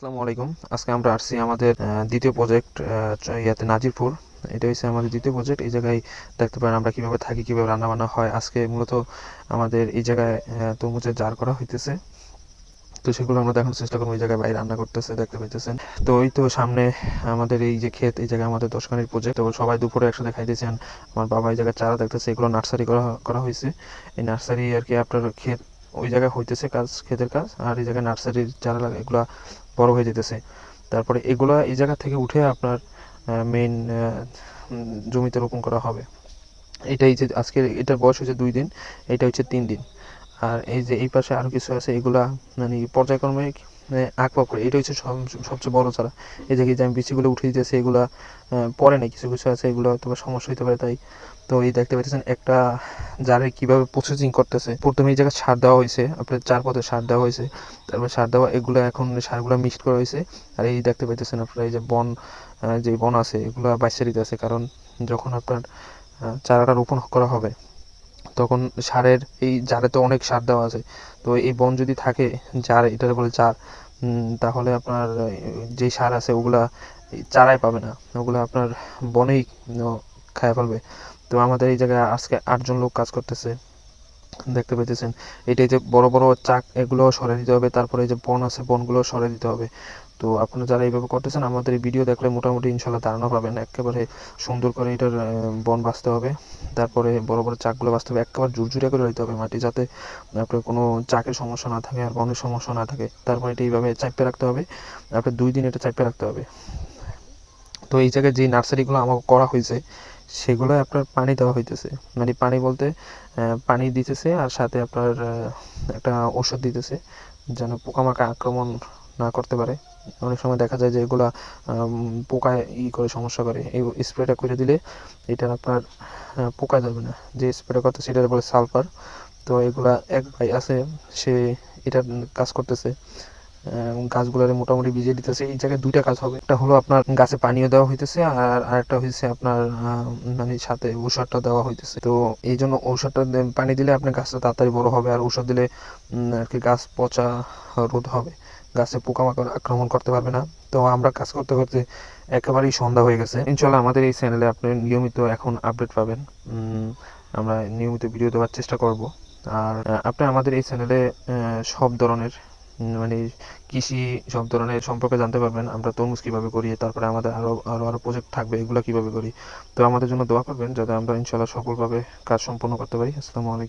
আসসালামু আলাইকুম। আজকে আমরা আসছি আমাদের দ্বিতীয় প্রজেক্ট ইয়াতে নাজিরপুর। এটা হচ্ছে আমাদের দ্বিতীয় প্রজেক্ট এই জায়গায় দেখতে পারেন আমরা কীভাবে থাকি, কীভাবে রান্না বান্না হয়। আজকে মূলত আমাদের এই জায়গায় তরমুজের জার করা হইতেছে। তো সেগুলো আমরা দেখানোর চেষ্টা করব। এই জায়গায় ভাই রান্না করতেছে, দেখতে পাইতেছেন। তো এই তো সামনে আমাদের এই যে ক্ষেত, এই জায়গায় আমাদের দশখানির প্রজেক্ট তো সবাই দুপুরে একসাথে খাইতেছেন। আমার বাবা এই জায়গায় চারা দেখতেছে, এগুলো নার্সারি করা করা হয়েছে এই নার্সারি আর কি আপনার ক্ষেত ওই জায়গায় হইতেছে কাজ, ক্ষেতের কাজ। আর এই জায়গায় নার্সারির চারা এগুলা বড় হয়ে যেতেছে। তারপরে এগুলা এই জায়গা থেকে উঠে আপনার মেইন জমিতে রোপণ করা হবে। এটাই যে আজকে এটার বয়স হচ্ছে দুই দিন, এটা হচ্ছে তিন দিন। আর এই যে এই পাশে আরও কিছু আছে, এগুলা মানে পর্যায়ক্রমে মানে আঁকবা করে। এটা হচ্ছে সব- সবচেয়ে বড় চারা। এই যে যে আমি বিচিগুলো উঠে দিতেছি, এগুলা পরে নেই, কিছু কিছু আছে, এগুলো হয়তো সমস্যা হতে পারে তাই। তো এই দেখতে পাচ্ছেন, একটা জারে কীভাবে প্রসেসিং করতেছে। প্রথমে এই জায়গায় সার দেওয়া হয়েছে, আপনার চার পথে সার দেওয়া হয়েছে। তারপর সার দেওয়া, এগুলো এখন সারগুলো মিক্সড করা হয়েছে। আর এই দেখতে পাইতেছেন আপনারা, এই যে বন যে বন আছে, এগুলো বাইসে দিতে আছে। কারণ যখন আপনার চারাটা রোপণ করা হবে তখন সারের এই জারে তো অনেক সার দেওয়া আছে। তো এই বন যদি থাকে জার এটা বলে উম, তাহলে আপনার যে সার আছে ওগুলা চারাই পাবে না। ওগুলো আপনার বনেই খায় ফেলবে। তো আমাদের এই জায়গায় আজকে আটজন লোক কাজ করতেছে। দেখতে পেতেছেন এটাই যে বড় বড় চাক এগুলো সরে দিতে হবে। তারপরে যে বন আছে বনগুলো সরে দিতে হবে। তো আপনারা যারা এইভাবে করতেছেন, আমাদের এই ভিডিও দেখলে মোটামুটি ইনশাল্লাহ ধারণা পাবেন। একেবারে সুন্দর করে এটার বন বাঁচতে হবে। তারপরে বড় বড় চাকগুলো বাঁচতে হবে। একেবারে ঝুরঝুরে করে রাখতে হবে মাটি যাতে আপনার কোনো চাকের সমস্যা না থাকে আর বনের সমস্যা না থাকে। তারপরে এটা এইভাবে চাপে রাখতে হবে। আপনার দুই দিন এটা চাপে রাখতে হবে। তো এই জায়গায় যে নার্সারিগুলো আমাকে করা হয়েছে সেগুলো আপনার পানি দেওয়া হইতেছে। মানে পানি বলতে পানি দিতেছে আর সাথে আপনার একটা ওষুধ দিতেছে। যেন পোকামাকড় আক্রমণ না করতে পারে। অনেক সময় দেখা যায় যে এগুলা পোকা ই করে সমস্যা করে। এই স্প্রেটা করে দিলে এটা আপনার পোকা যাবে না। যে স্প্রেটা করতে সেটার বলে সালফার। তো এগুলা এক ভাই আছে, সে এটা কাজ করতেছে। গাছগুলারে মোটামুটি ভিজিয়ে দিতেছে। এই জায়গায় দুইটা কাজ হবে। একটা হলো আপনার গাছে পানিও দেওয়া হইতেছে আর আরেকটা হচ্ছে আপনার মানে সাথে ঔষধটা দেওয়া হইতেছে। তো এই জন্য ঔষধটা পানি দিলে আপনার গাছটা তাড়াতাড়ি বড় হবে আর ঔষধ দিলে আর কি গাছ পচা রোধ হবে। গাছে পোকামাকড় আক্রমণ করতে পারবে না। তো আমরা কাজ করতে করতে একেবারেই সন্ধ্যা হয়ে গেছে। ইনশাল্লাহ আমাদের এই চ্যানেলে আপনি নিয়মিত এখন আপডেট পাবেন। আমরা নিয়মিত ভিডিও দেওয়ার চেষ্টা করব। আর আপনি আমাদের এই চ্যানেলে সব ধরনের মানে কৃষি সব ধরনের সম্পর্কে জানতে পারবেন। আমরা তরমুজ কীভাবে করি, তারপরে আমাদের আরও আরও আরও প্রজেক্ট থাকবে, এগুলো কীভাবে করি। তো আমাদের জন্য দোয়া করবেন, যাতে আমরা ইনশাল্লাহ সফলভাবে কাজ সম্পন্ন করতে পারি। আসসালামু আলাইকুম।